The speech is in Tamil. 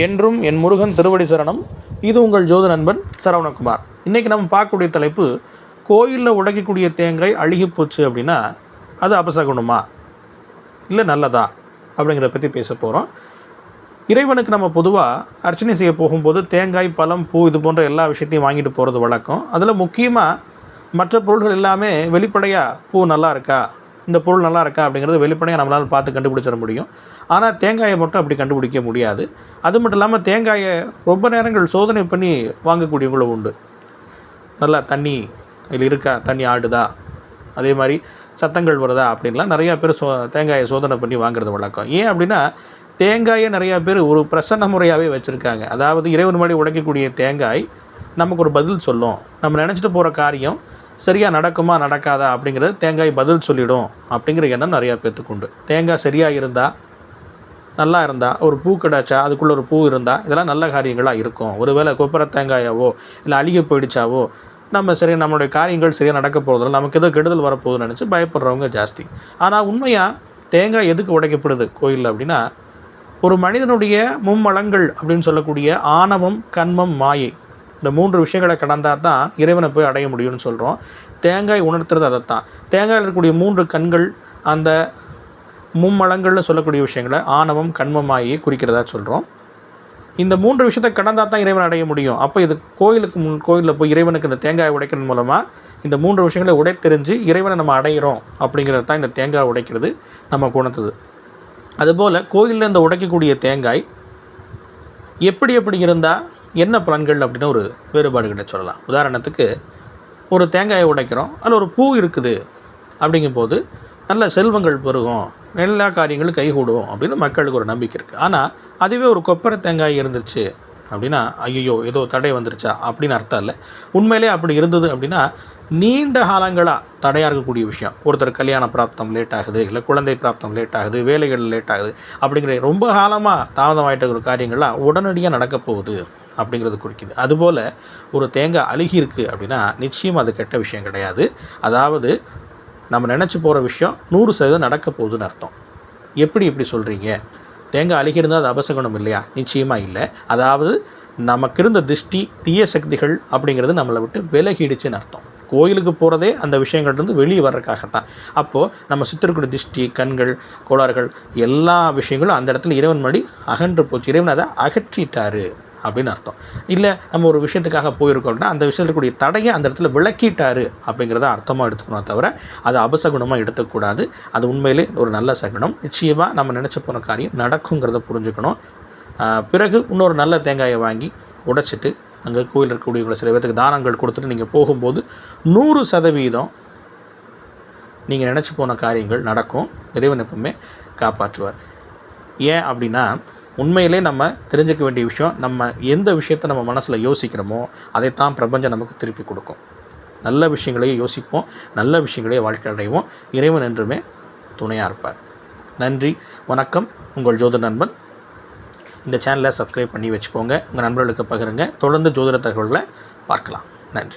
என்றும் என் முருகன் திருவடி சரணம். இது உங்கள் ஜோத நண்பன் சரவணகுமார். இன்றைக்கி நம்ம பார்க்கக்கூடிய தலைப்பு கோயிலில் உடைக்கக்கூடிய தேங்காய் அழுகி போச்சு அப்படின்னா அது அபசகுணமா? இல்லை நல்லதா? அப்படிங்கிறத பற்றி பேச போகிறோம் இறைவனுக்கு நம்ம பொதுவாக அர்ச்சனை செய்ய போகும்போது தேங்காய் பழம் பூ இது போன்ற எல்லா விஷயத்தையும் வாங்கிட்டு போகிறது வழக்கம். அதில் முக்கியமாக மற்ற பொருள்கள் எல்லாமே வெளிப்படையாக பூ நல்லா இருக்கா? இந்த பொருள் நல்லா இருக்கா அப்படிங்கிறது வெளிப்படையாக நம்மளால் பார்த்து கண்டுபிடிச்சிட முடியும். ஆனால் தேங்காயை மட்டும் அப்படி கண்டுபிடிக்க முடியாது. அது மட்டும் இல்லாமல் தேங்காயை ரொம்ப நேரங்கள் சோதனை பண்ணி வாங்கக்கூடியவங்களும் உண்டு. நல்லா தண்ணி இதில் இருக்கா? தண்ணி ஆடுதா? அதே மாதிரி சத்தங்கள் வருதா? அப்படின்லாம் நிறையா பேர் சோ தேங்காயை சோதனை பண்ணி வாங்குறது வழக்கம். ஏன் அப்படின்னா தேங்காயை நிறையா பேர் ஒரு பிரசன்ன முறையாகவே வச்சுருக்காங்க. அதாவது இறைவன் மாதிரி உடைக்கக்கூடிய தேங்காய் நமக்கு ஒரு பதில் சொல்லும். நம்ம நினச்சிட்டு போகிற காரியம் சரியாக நடக்குமா நடக்காதா அப்படிங்கிறது தேங்காய் பதில் சொல்லிடும் அப்படிங்கிற எண்ணம் நிறையா பேர்த்துக்கு உண்டு. தேங்காய் சரியாக இருந்தால் நல்லா இருந்தால் ஒரு பூ கிடச்சா அதுக்குள்ளே ஒரு பூ இருந்தால் இதெல்லாம் நல்ல காரியங்களாக இருக்கும். ஒருவேளை கொப்பரை தேங்காயாவோ இல்லை அழுகி போயிடுச்சாவோ நம்ம சரி நம்மளுடைய காரியங்கள் சரியாக நடக்க போகிறதில்ல நமக்கு ஏதோ கெடுதல் வரப்போகுதுன்னு நினச்சி பயப்படுறவங்க ஜாஸ்தி. ஆனால் உண்மையாக தேங்காய் எதுக்கு உடைக்கப்படுது கோயிலில் அப்படின்னா ஒரு மனிதனுடைய மும்மலங்கள் அப்படின்னு சொல்லக்கூடிய ஆணவம் கண்மம் மாயை இந்த மூன்று விஷயங்களை கடந்தால் தான் இறைவனை போய் அடைய முடியும்னு சொல்கிறோம் தேங்காய் உணர்த்துறது அதைத்தான். தேங்காயில் இருக்கக்கூடிய மூன்று கண்கள் அந்த மும்மலங்கள்னு சொல்லக்கூடிய விஷயங்களை ஆணவம் கண்மமாகி குறிக்கிறதா சொல்கிறோம் இந்த மூன்று விஷயத்தை கடந்தால் தான் இறைவன் அடைய முடியும். அப்போ இது கோயிலுக்கு முன் கோயிலில் போய் இறைவனுக்கு இந்த தேங்காய் உடைக்கிறது மூலமாக இந்த மூன்று விஷயங்களை உடைத்தெரிஞ்சு இறைவனை நம்ம அடையிறோம் அப்படிங்கிறது தான் இந்த தேங்காய் உடைக்கிறது நம்ம குணத்துது. அதுபோல் கோயிலில் இந்த உடைக்கக்கூடிய தேங்காய் எப்படி எப்படி இருந்தால் என்ன பலன்கள் அப்படின்னு ஒரு வேறுபாடுகளை சொல்லலாம். உதாரணத்துக்கு ஒரு தேங்காயை உடைக்கிறோம் அதில் ஒரு பூ இருக்குது. அப்படிங்கும்போது நல்ல செல்வங்கள் பெருகும் எல்லா காரியங்களும் கைகூடும் அப்படின்னு மக்களுக்கு ஒரு நம்பிக்கை இருக்குது ஆனால் அதுவே ஒரு கொப்பரை தேங்காய் இருந்துச்சு அப்படின்னா ஐயோ ஏதோ தடை வந்துருச்சா அப்படின்னு அர்த்தம் இல்லை. உண்மையிலே அப்படி இருந்தது அப்படின்னா நீண்ட காலங்களாக தடையாக இருக்கக்கூடிய விஷயம். ஒருத்தர் கல்யாண பிராப்தம் லேட் ஆகுது இல்லை குழந்தை பிராப்தம் லேட் ஆகுது வேலைகள் லேட் ஆகுது அப்படிங்கிற ரொம்ப காலமாக தாமதமாயிட்ட ஒரு காரியங்கள்லாம் உடனடியாக நடக்க போகுது. அப்படிங்கிறது குறிக்குது. அதுபோல் ஒரு தேங்காய் அழுகி இருக்குது அப்படின்னா நிச்சயம் அது கெட்ட விஷயம் கிடையாது. அதாவது நம்ம நினச்சி போகிற விஷயம் நூறு சதவீதம் நடக்க போகுதுன்னு அர்த்தம். எப்படி இப்படி சொல்கிறீங்க தேங்காய் அழுகியிருந்தால் அது அபசகுணம் இல்லையா? நிச்சயமாக இல்லை. அதாவது நமக்கு இருந்த திருஷ்டி தீய சக்திகள் அப்படிங்கிறது நம்மளை விட்டு விலகிடுச்சுன்னு அர்த்தம். கோயிலுக்கு போகிறதே அந்த விஷயங்கள்லேருந்து வெளியே வர்றதுக்காகத்தான் அப்போது நம்ம சுற்றி திருஷ்டி கண்கள் கோளாறுகள் எல்லா விஷயங்களும் அந்த இடத்துல இறைவன் மடி அகன்று போச்சு. இறைவன் அதை அகற்றிட்டாரு. அப்படின்னு அர்த்தம். இல்லை நம்ம ஒரு விஷயத்துக்காக போயிருக்கோம் அப்படின்னா அந்த விஷயத்தில் இருக்கக்கூடிய தடையை அந்த இடத்துல விளக்கிட்டாரு அப்படிங்கிறத அர்த்தமாக எடுத்துக்கணும் தவிர அது அபசகுணமாக எடுத்துக்கூடாது அது உண்மையிலே ஒரு நல்ல சகுனம் நிச்சயமாக நம்ம நினச்ச போன காரியம் நடக்குங்கிறத புரிஞ்சுக்கணும். பிறகு இன்னொரு நல்ல தேங்காயை வாங்கி உடைச்சிட்டு அங்கே கோயில் இருக்கக்கூடிய சில பேர்த்துக்கு தானங்கள் கொடுத்துட்டு நீங்கள் போகும்போது நூறு சதவீதம் நீங்கள் நினச்சி போன காரியங்கள் நடக்கும். இறைவன் எப்பவுமே காப்பாற்றுவார். ஏன் அப்படின்னா உண்மையிலே நம்ம தெரிஞ்சுக்க வேண்டிய விஷயம் நம்ம எந்த விஷயத்தை நம்ம மனசில் யோசிக்கிறோமோ அதைத்தான் பிரபஞ்சம் நமக்கு திருப்பி கொடுக்கும். நல்ல விஷயங்களையே யோசிப்போம் நல்ல விஷயங்களையே வாழ்க்கை அடைவோம். இறைவன் என்றுமே துணையாக இருப்பார். நன்றி வணக்கம். உங்கள் ஜோதி நண்பன். இந்த சேனலை சப்ஸ்கிரைப் பண்ணி வச்சுக்கோங்க. உங்கள் நண்பர்களுக்கு பகிருங்க. தொடர்ந்து ஜோதிட தகவல்களை பார்க்கலாம். நன்றி.